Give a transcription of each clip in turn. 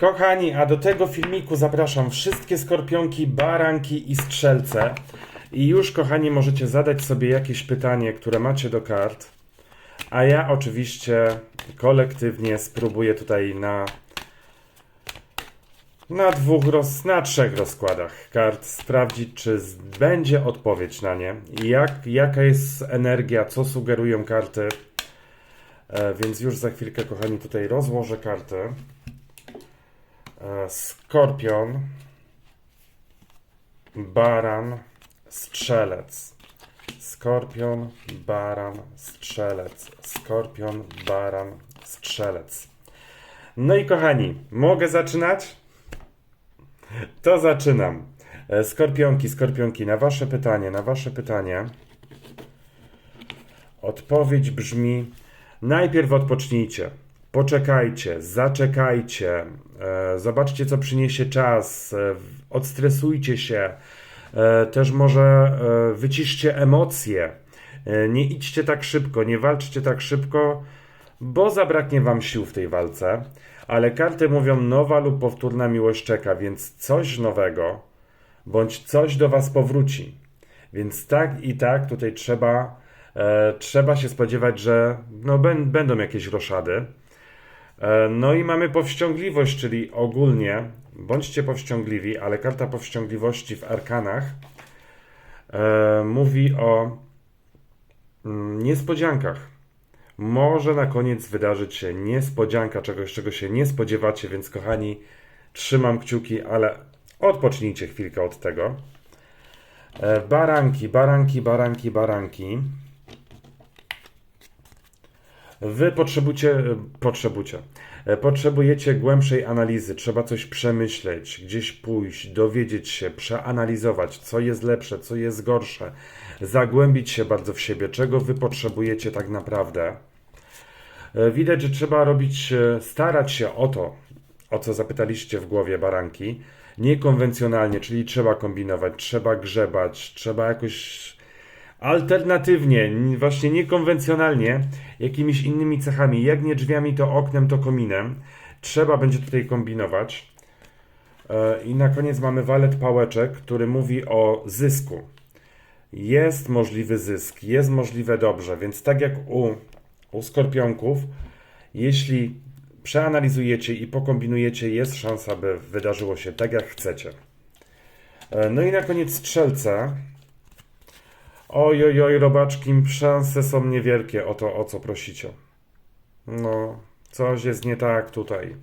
Kochani, a do tego filmiku zapraszam wszystkie skorpionki, baranki i strzelce. I już, kochani, możecie zadać sobie jakieś pytanie, które macie do kart. A ja oczywiście kolektywnie spróbuję tutaj na na dwóch, roz, na trzech rozkładach kart sprawdzić, czy będzie odpowiedź na nie. Jak, jaka jest energia, co sugerują karty. E, więc już za chwilkę, kochani, tutaj rozłożę karty. E, Skorpion, Baran, Strzelec. Skorpion, Baran, Strzelec. Skorpion, Baran, Strzelec. No i kochani, mogę zaczynać? To zaczynam. E, Skorpionki, skorpionki, na wasze pytanie, na wasze pytanie. Odpowiedź brzmi: najpierw odpocznijcie, poczekajcie, zaczekajcie, e, zobaczcie, co przyniesie czas, e, odstresujcie się, e, też może wyciszcie emocje. Nie idźcie tak szybko, nie walczcie tak szybko, bo zabraknie wam sił w tej walce. Ale karty mówią nowa lub powtórna miłość czeka, więc coś nowego bądź coś do was powróci. Więc tak i tak tutaj trzeba, e, trzeba się spodziewać, że no, bę- będą jakieś roszady. E, no i mamy powściągliwość, czyli ogólnie bądźcie powściągliwi, ale karta powściągliwości w arkanach e, mówi o mm, niespodziankach. Może na koniec wydarzyć się niespodzianka, czegoś, czego się nie spodziewacie, więc kochani, trzymam kciuki, ale odpocznijcie chwilkę od tego. E, Baranki, baranki, baranki, baranki. Wy potrzebujecie, potrzebujecie, e, potrzebujecie głębszej analizy, trzeba coś przemyśleć, gdzieś pójść, dowiedzieć się, przeanalizować, co jest lepsze, co jest gorsze, zagłębić się bardzo w siebie, czego wy potrzebujecie tak naprawdę. E, Widać, że trzeba robić, e, starać się o to, o co zapytaliście w głowie baranki, niekonwencjonalnie, czyli trzeba kombinować, trzeba grzebać, trzeba jakoś alternatywnie, właśnie niekonwencjonalnie, jakimiś innymi cechami, jak nie drzwiami, to oknem, to kominem. Trzeba będzie tutaj kombinować. E, I na koniec mamy walet pałeczek, który mówi o zysku. Jest możliwy zysk, jest możliwe dobrze, więc tak jak u, u skorpionków, jeśli przeanalizujecie i pokombinujecie, jest szansa, by wydarzyło się tak, jak chcecie. E, No i na koniec strzelce. Oj, oj, oj, robaczki, szanse są niewielkie o to, o co prosicie. No, coś jest nie tak tutaj.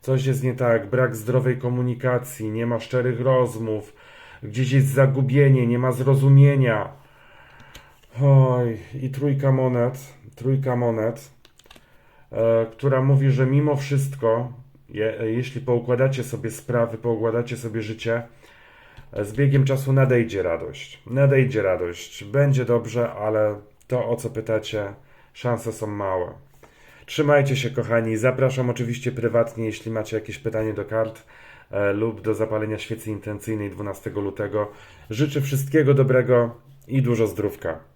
Coś jest nie tak, brak zdrowej komunikacji, nie ma szczerych rozmów, gdzieś jest zagubienie, nie ma zrozumienia. Oj, i trójka monet, trójka monet, e, która mówi, że mimo wszystko, je, jeśli poukładacie sobie sprawy, poukładacie sobie życie, z biegiem czasu nadejdzie radość. Nadejdzie radość. Będzie dobrze, ale to, o co pytacie, szanse są małe. Trzymajcie się, kochani. Zapraszam oczywiście prywatnie, jeśli macie jakieś pytanie do kart e, lub do zapalenia świecy intencyjnej 12 lutego. Życzę wszystkiego dobrego i dużo zdrówka.